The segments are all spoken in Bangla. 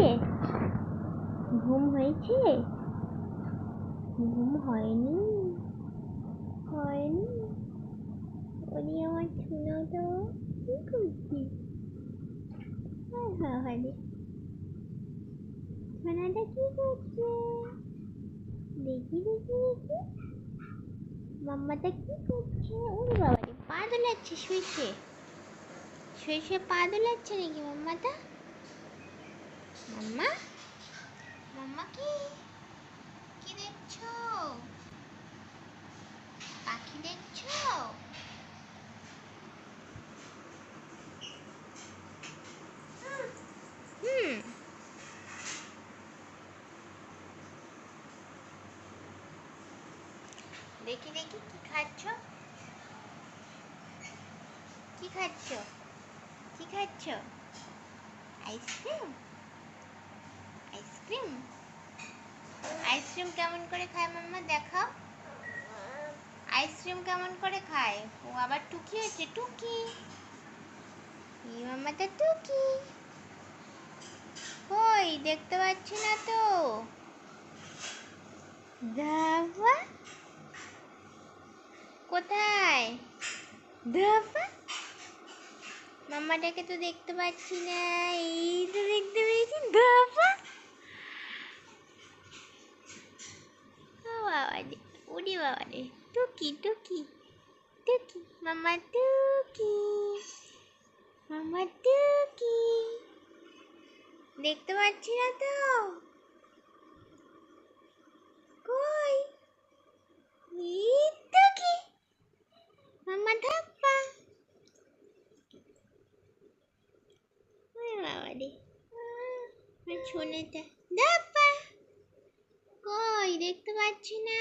হয়েছে? ঘুম হয়েছে? ঘুম হয়নি। হয়নি। ওরে আমার সোনাটা কি করছিস হায় হায় হায় রে। কি করছে? দেখি দেখি দেখি। মাম্মাটা কি করছে? ওরে বাবা রে পা দোলাচ্ছে, শুয়ে শুয়ে। শুয়ে শুয়ে পা দোলাচ্ছে নাকি মাম্মাটা মাম্মা? মাম্মা কি? কি দেখছ? পাখি দেখছ? হুম। দেখি দেখি কি খাচ্ছ? কি খাচ্ছ? কি খাচ্ছ? আইসক্রিম আইসক্রিম আইসক্রিম কেমন করে খায় মাম্মা? দেখাও। আইসক্রিম কেমন করে খায়? ও আবার টুকি হয়েছে, টুকি। এই মাম্মাটা টুকি। কই দেখতে পাচ্ছি না তো। দাবা কোথায়? দাবা মাম্মাটাকে তো দেখতে পাচ্ছি না। এই তো দেখতে পেয়েছি। দাবা ও বাবা রে ওরে বাবা রে টুকি টুকি টুকি মাম্মা টুকি মাম্মা টুকি দেখতে পাচ্ছি না তো কই এই টুকি মাম্মা ধাপ্পা ওরে বাবা রে আমার ছোনেটা ধাপ্পা কই? দেখতে পাচ্ছি না।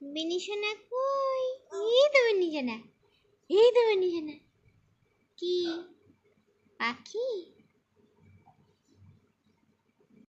বিনিশনা কই? এই তো বিনিশনা এই তো বিনিশনা কি? পাখি?